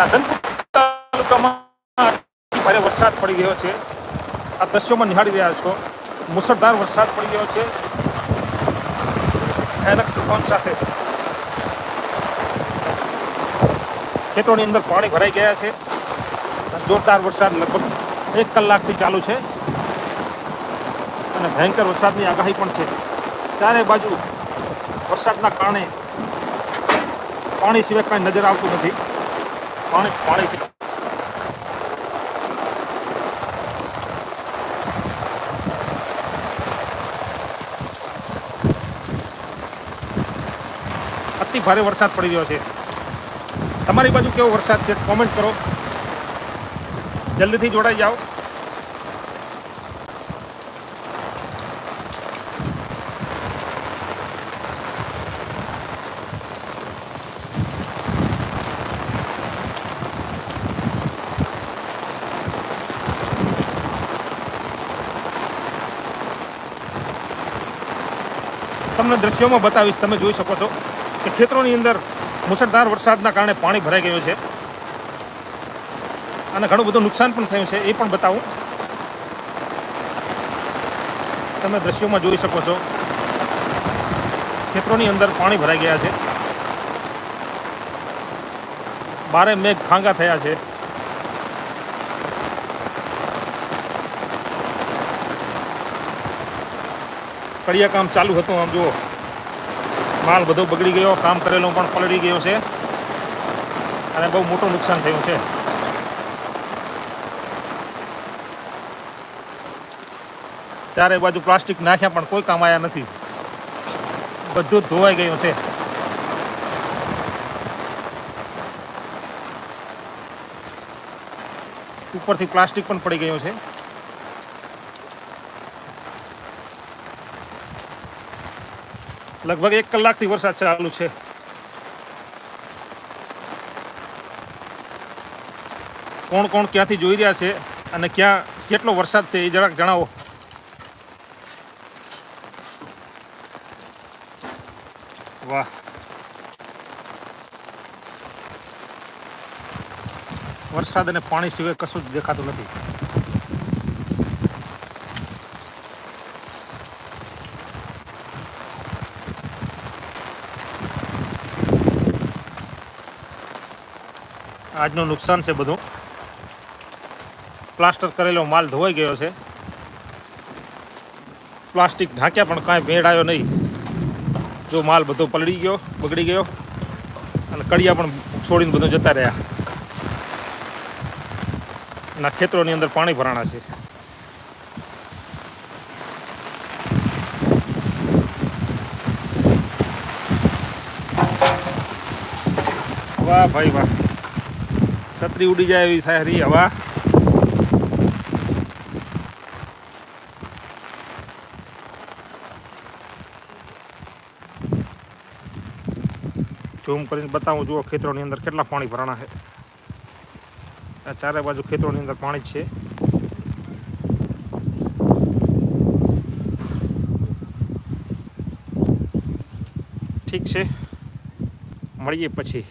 રાધનપુર તાલુકામાં ભારે વરસાદ પડી ગયો છે. આ દ્રશ્યોમાં નિહાળી રહ્યા છો. મુસળધાર વરસાદ પડી ગયો છે. ભયાનક તુફાન સાથે. ખેતરોની અંદર પાણી ભરાઈ ગયા છે. જોરદાર વરસાદ લગભગ એક કલાકથી ચાલુ છે. અને ભયંકર વરસાદની આગાહી પણ છે. ચારે બાજુ વરસાદના કારણે પાણી સિવાય કાંઈ નજર આવતું નથી. પાણી જ પાણી છે. અતિ ભારે વરસાદ પડી રહ્યો છે. તમારી બાજુ કેવો વરસાદ છે? કોમેન્ટ કરો. જલ્દીથી જોડાઈ જાઓ. તમને દ્રશ્યોમાં બતાવીશ, તમે જોઈ શકો છો કે ખેતરોની અંદર મુસળધાર વરસાદના કારણે પાણી ભરાઈ ગયું છે. અને ઘણું બધું નુકસાન પણ થયું છે, એ પણ બતાવું. તમે દ્રશ્યોમાં જોઈ શકો છો. ખેતરોની અંદર પાણી ભરાઈ ગયા છે. બારે મેઘ ખાંગા થયા છે. કડિયા કામ ચાલુ હતું આમ જુઓ. માલ બધો બગડી ગયો, કામ કરેલો પણ પલળી ગયો છે. અને બહુ મોટું નુકસાન થયું છે. ચારે બાજુ પ્લાસ્ટિક નાખ્યા પણ કોઈ કામ આવ્યા નથી. બધું ધોવાઈ ગયું છે. ઉપરથી પ્લાસ્ટિક પણ પડી ગયું છે. લગભગ એક કલાકથી વરસાદ ચાલુ છે. કોણ કોણ ક્યાંથી જોઈ રહ્યા છે અને ક્યાં કેટલો વરસાદ છે એ જરાક જણાવો. વાહ. વરસાદ અને પાણી સિવાય કશું જ દેખાતું નથી. આજનું નુકસાન છે બધું. પ્લાસ્ટર કરેલો માલ ધોવાઈ ગયો છે. પ્લાસ્ટિક ઢાંક્યા પણ કાંઈ ભેળાયો નહીં. જો માલ બધો પલળી ગયો, બગડી ગયો, અને કડિયા પણ છોડીને બધું જતા રહ્યા. ના ખેતરોની અંદર પાણી ભરાણા છે. વાહ ભાઈ વાહ. છત્રી ઉડી જાય એવી સારી હવા. ઝૂમ કરીને બતાવું, જુઓ ખેતરોની અંદર કેટલા પાણી ભરાણા છે. આ ચારે બાજુ ખેતરોની અંદર પાણી જ છે. ઠીક છે. મળીએ પછી.